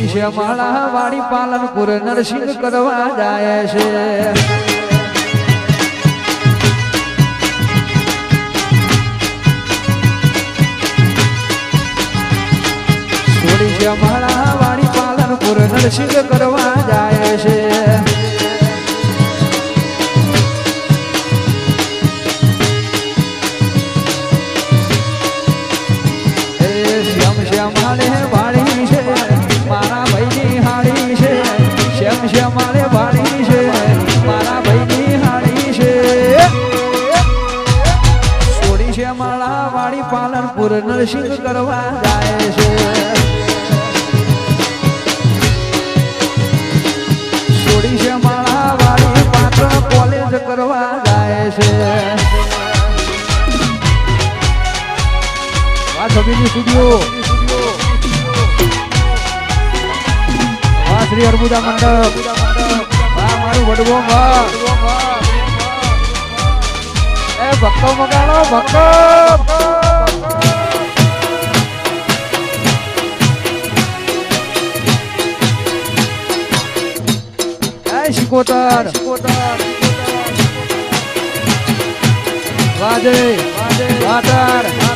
છોડી છે માળા પાલનપુર નરસિંહ કરવા જાય છે. છોડી છે પાલનપુર નરસિંહ કરવા જાય છે. છબીની સ્ટુડિયો શ્રી અર્બુદા મંડપ મારું વડવો એ ભક્તો મગાડો ભક્તો. શિકોતર વાજે વાતર.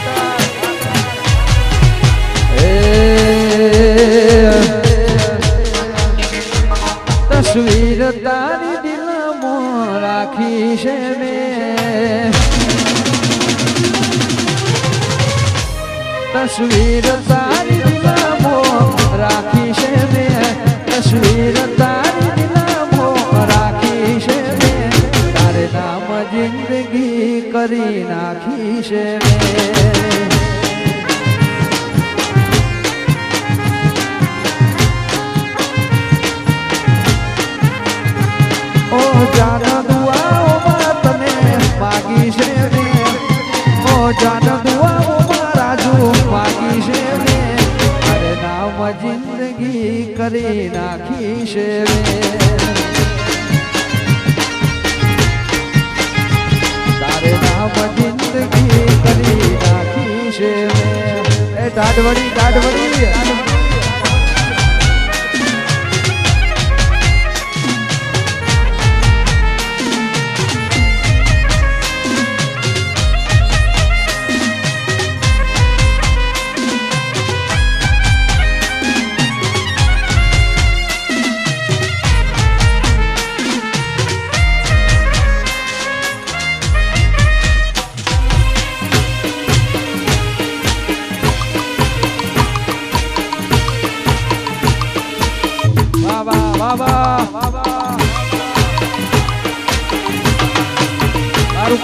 નામ જિંદગી કરી નાખી છે તારે નામ જિંદગી કરી નાખી છે એ ટાઢવડી ટાઢવડી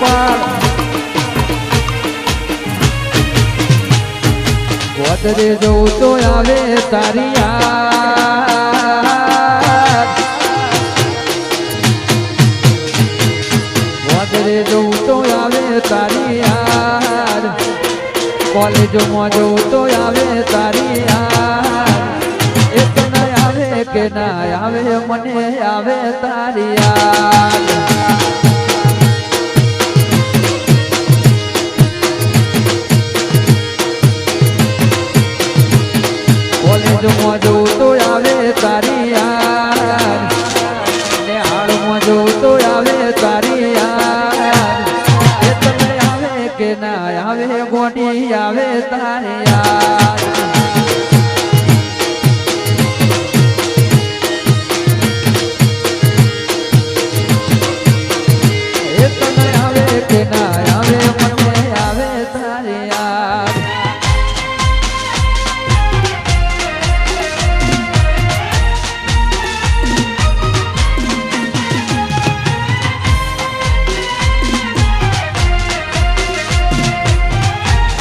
પાડ ગોદરે જવું તો આવે તારી ગોદરે જવું તો આવે તારી યાર. કોલેજોમાં જવું તો આવે તારી યાર. એક ના આવે, કે ના આવે, મને આવે તારી યાદ. કોલેજમાં જવું તો આવે તારી યાદ ને હાડમાં તો આવે તારી યાર.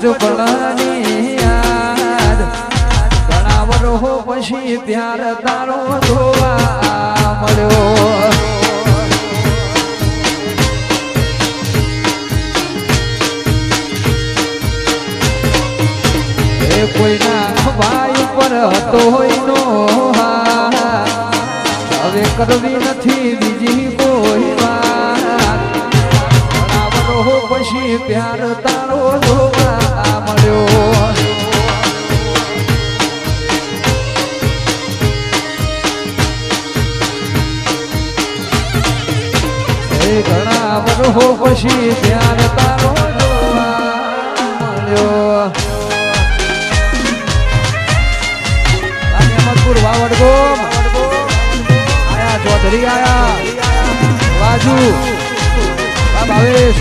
કરજો ભલાની પછી પ્યાર તારો ધોવા મળ્યો. કોઈના ખવાય પર હતો હોય નો હવે કરવી નથી બીજી કોઈ વાત. પછી પ્યાર તારો એ ઘણા વરહો પછી ધ્યાન તારો મળ્યો. આયા ચૌધરી આયા. આ ભાવેશ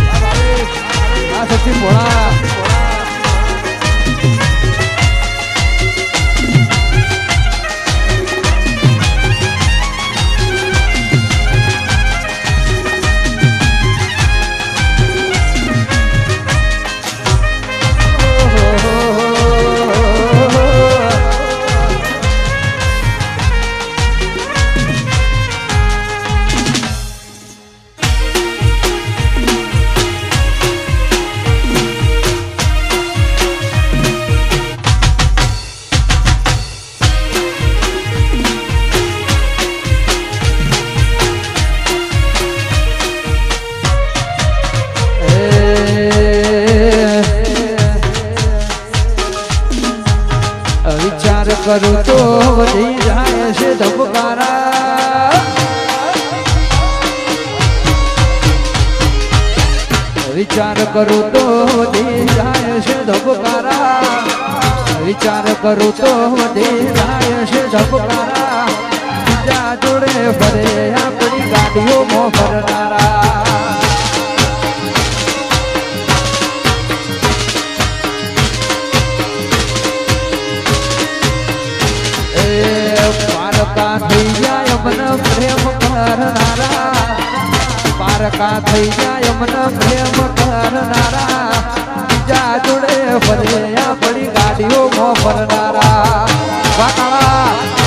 આ સચિન ભોળા. કરું તો વધી જાય છે ધબકારા. વિચાર કરું તો વધી જાય છે ધબકારા. વિચાર કરું તો વધી જાય છે ધબકારા. જોડે ફરે, આપણી ગાડીઓમાં ફરનારા. પ્રેમ કરનારા, પારકા થઈ જાય અમને પ્રેમ કરનારા. બીજા જોડે ફરે પડી ગાડીઓમાં ફરનારા. વાકાળા